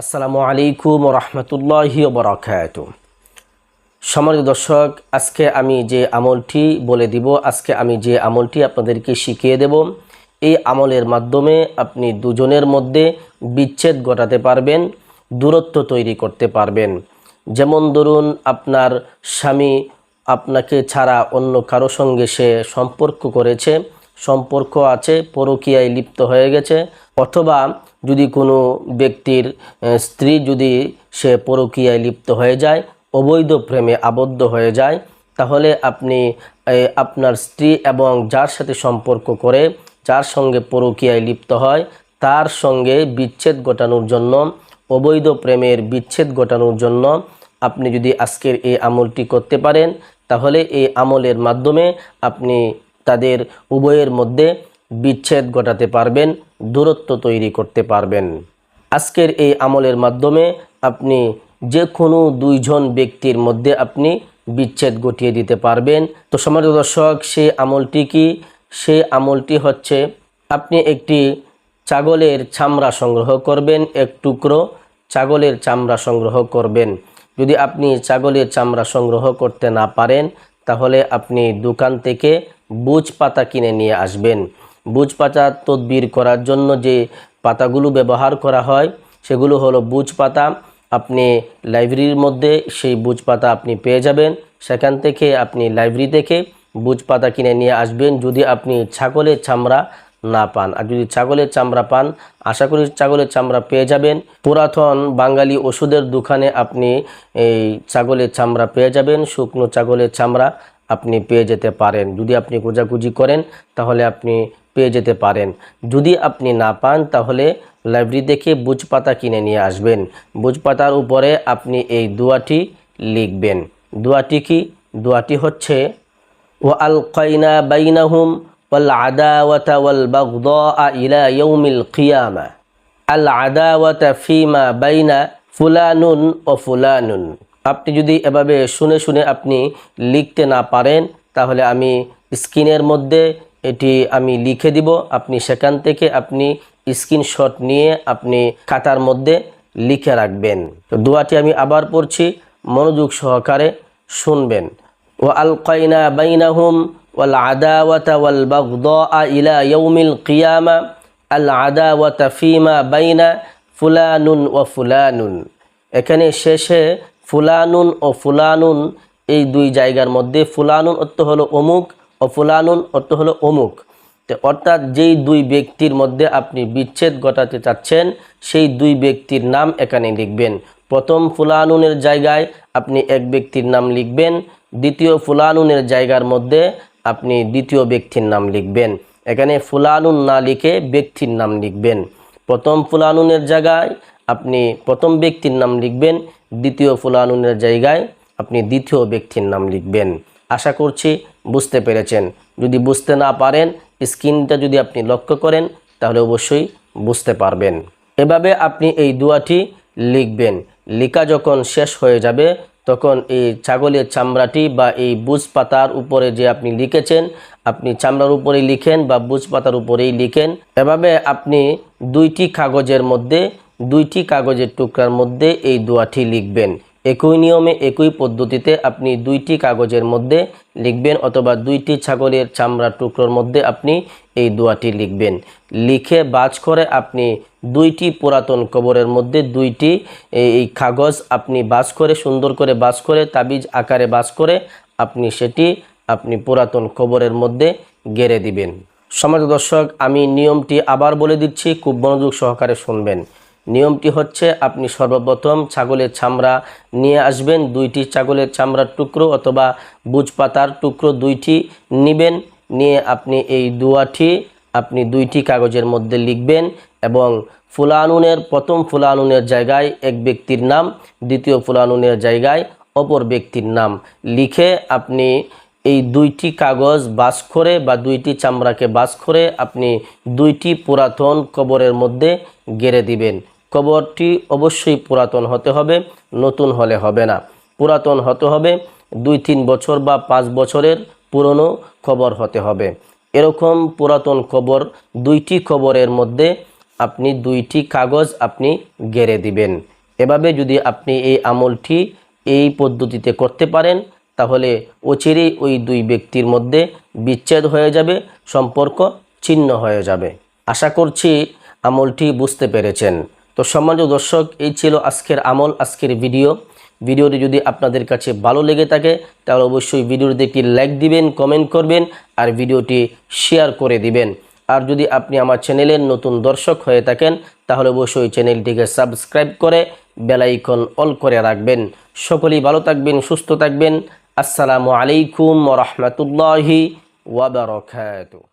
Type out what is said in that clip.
আসসালামু আলাইকুম রহমতুল্লাহি বরাকাত সম্মানিত দর্শক, আজকে আমি যে আমলটি বলে দিব, আজকে আমি যে আমলটি আপনাদেরকে শিখিয়ে দেব, এই আমলের মাধ্যমে আপনি দুজনের মধ্যে বিচ্ছেদ ঘটাতে পারবেন, দূরত্ব তৈরি করতে পারবেন। যেমন ধরুন, আপনার স্বামী আপনাকে ছাড়া অন্য কারও সঙ্গে সে সম্পর্ক করেছে সম্পর্ক আছে, পরকীয়ায় লিপ্ত হয়ে গেছে। অথবা যদি কোনো ব্যক্তির স্ত্রী যদি সে পরকীয়ায় লিপ্ত হয়ে যায়, অবৈধ প্রেমে আবদ্ধ হয়ে যায়, তাহলে আপনি আপনার স্ত্রী এবং যার সাথে সম্পর্ক করে, যার সঙ্গে পরকীয়ায় লিপ্ত হয়, তার সঙ্গে বিচ্ছেদ ঘটানোর জন্য, অবৈধ প্রেমের বিচ্ছেদ ঘটানোর জন্য আপনি যদি আজকের এই আমলটি করতে পারেন, তাহলে এই আমলের মাধ্যমে আপনি তাদের উভয়ের মধ্যে বিচ্ছেদ ঘটাতে পারবেন, দূরত্ব তৈরি করতে পারবেন। আজকের এই আমলের মাধ্যমে আপনি যে কোনো দুইজন ব্যক্তির মধ্যে আপনি বিচ্ছেদ ঘটিয়ে দিতে পারবেন। তো সমাজ দর্শক, সেই আমলটি কি? সেই আমলটি হচ্ছে, আপনি একটি ছাগলের চামড়া সংগ্রহ করবেন, এক টুকরো ছাগলের চামড়া সংগ্রহ করবেন। যদি আপনি ছাগলের চামড়া সংগ্রহ করতে না পারেন, তাহলে আপনি দোকান থেকে বুজ পাতা কিনে নিয়ে আসবেন। বুজ পাতা তদবির করার জন্য যে পাতাগুলো ব্যবহার করা হয়, সেগুলো হলো বুজ পাতা আপনি লাইব্রেরির মধ্যে সেই বুজ পাতা আপনি পেয়ে যাবেন। সেখান থেকে আপনি লাইব্রেরি থেকে বুজ পাতা কিনে নিয়ে আসবেন যদি আপনি ছাগলের চামড়া না পান। আর যদি ছাগলের চামড়া পান, আশা করি ছাগলের চামড়া পেয়ে যাবেন। পুরাতন বাঙালি ওষুধের দোকানে আপনি এই ছাগলের চামড়া পেয়ে যাবেন, শুকনো ছাগলের চামড়া। আপনি পেয়ে যেতে পারেন। যদি আপনি খোঁজাখুঁজি করেন, তাহলে আপনি পেয়ে যেতে পারেন। যদি আপনি না পান, তাহলে লাইব্রেরি থেকে বুজপাতা কিনে নিয়ে আসবেন। বুজপাতার উপরে আপনি এই দোয়াটি লিখবেন। দোয়াটি কি? দোয়াটি হচ্ছে ও আল কয়না বাইনাহুম ওয়াল আদাওয়াতা ওয়াল বাগদা ইলা ইয়াউমিল কিয়ামা। আল আদাওয়াতা ফিমা বাইনা ফুলানুন ও ফুলানুন। আপনি যদি এভাবে শুনে শুনে আপনি লিখতে না পারেন, তাহলে আমি স্ক্রিনের মধ্যে এটি আমি লিখে দিব। আপনি সেখান থেকে আপনি স্ক্রিনশট নিয়ে আপনি খাতার মধ্যে লিখে রাখবেন। তো দোয়াটি আমি আবার পড়ছি, মনোযোগ সহকারে শুনবেন। ও আল কয়না বাইনাহুম ওয়াল আদাওয়াতা ওয়াল বাগদা ইলা ইয়াউমিল কিয়ামা, আল আদা ওয়াতা ফিমা বাইনা ফুলানুন ও ফুলানুন। এখানে শেষে ফুলানুন ও ফুলানুন, এই দুই জায়গার মধ্যে ফুলানুন অর্থ হলো অমুক ও ফুলানুন অর্থ হলো অমুক। তো অর্থাৎ যেই দুই ব্যক্তির মধ্যে আপনি বিচ্ছেদ ঘটাতে চাচ্ছেন, সেই দুই ব্যক্তির নাম এখানে লিখবেন। প্রথম ফুলানুনের জায়গায় আপনি এক ব্যক্তির নাম লিখবেন, দ্বিতীয় ফুলানুনের জায়গার মধ্যে আপনি দ্বিতীয় ব্যক্তির নাম লিখবেন। এখানে ফুলানুন না লিখে ব্যক্তির নাম লিখবেন। প্রথম ফুলানুনের জায়গায় আপনি প্রথম ব্যক্তির নাম লিখবেন দ্বিতীয় ফুলানুনের জায়গায় আপনি দ্বিতীয় ব্যক্তির নাম লিখবেন। আশা করছি বুঝতে পেরেছেন। যদি বুঝতে না পারেন, স্ক্রিনটা যদি আপনি লক্ষ্য করেন, তাহলে অবশ্যই বুঝতে পারবেন। এভাবে আপনি এই দোয়াটি লিখবেন। লেখা যখন শেষ হয়ে যাবে, তখন এই ছাগলের চামড়াটি বা এই বুজ পাতার উপরে যে আপনি লিখেছেন, আপনি চামড়ার উপরেই লিখেন বা বুজ পাতার উপরেই লিখেন। এভাবে আপনি দুইটি কাগজের মধ্যে দুইটি কাগজের টুকরার মধ্যে এই দোয়াটি লিখবেন। একই নিয়মে, একই পদ্ধতিতে আপনি দুইটি কাগজের মধ্যে লিখবেন অথবা দুইটি ছাগলের চামড়ার টুকরোর মধ্যে আপনি এই দোয়াটি লিখবেন। লিখে বাজ করে আপনি দুইটি পুরাতন কবরের মধ্যে দুইটি এই কাগজ আপনি বাজ করে, সুন্দর করে বাজ করে, তাবিজ আকারে বাজ করে আপনি সেটি আপনি পুরাতন কবরের মধ্যে গেড়ে দিবেন। সমাজ দর্শক, আমি নিয়মটি আবার বলে দিচ্ছি, খুব মনোযোগ সহকারে শুনবেন। নিয়মটি হচ্ছে আপনি সর্বপ্রথম ছাগলের চামড়া নিয়ে আসবেন, দুইটি ছাগলের চামড়ার টুকরো অথবা বুজ পাতার টুকরো দুইটি নেবেন, নিয়ে আপনি এই দুয়াটি, আপনি দুইটি কাগজের মধ্যে লিখবেন এবং ফুলানুনের, প্রথম ফুলানুনের জায়গায় এক ব্যক্তির নাম, দ্বিতীয় ফুলানুনের জায়গায় অপর ব্যক্তির নাম লিখে আপনি এই দুইটি কাগজ বাস করে বা দুইটি চামড়াকে বাস করে আপনি দুইটি পুরাতন কবরের মধ্যে গেড়ে দিবেন। কবরটি অবশ্যই পুরাতন হতে হবে, নতুন হলে হবে না। পুরাতন হতে হবে, দুই তিন বছর বা পাঁচ বছরের পুরনো কবর হতে হবে। এরকম পুরাতন কবর দুইটি কবরের মধ্যে আপনি দুইটি কাগজ আপনি গেড়ে দিবেন। এভাবে যদি আপনি এই আমলটি এই পদ্ধতিতে করতে পারেন, তাহলে অচিরেই ওই দুই ব্যক্তির মধ্যে বিচ্ছেদ হয়ে যাবে, সম্পর্ক ছিন্ন হয়ে যাবে। আশা করছি আমলটি বুঝতে পেরেছেন। তো সম্মানিত দর্শক, এই ছিল আজকের আমল, আজকের ভিডিও। ভিডিওটি যদি আপনাদের কাছে ভালো লেগে থাকে, তাহলে অবশ্যই ভিডিওটিতে একটি লাইক দিবেন, কমেন্ট করবেন, আর ভিডিওটি শেয়ার করে দিবেন। আর যদি আপনি আমার চ্যানেলের নতুন দর্শক হয়ে থাকেন, তাহলে অবশ্যই চ্যানেলটিকে সাবস্ক্রাইব করে বেলাইকন অল করে রাখবেন। সকলেই ভালো থাকবেন, সুস্থ থাকবেন। আসসালামু আলাইকুম রহমতুল্লাহি ওয়াবারকাতুহ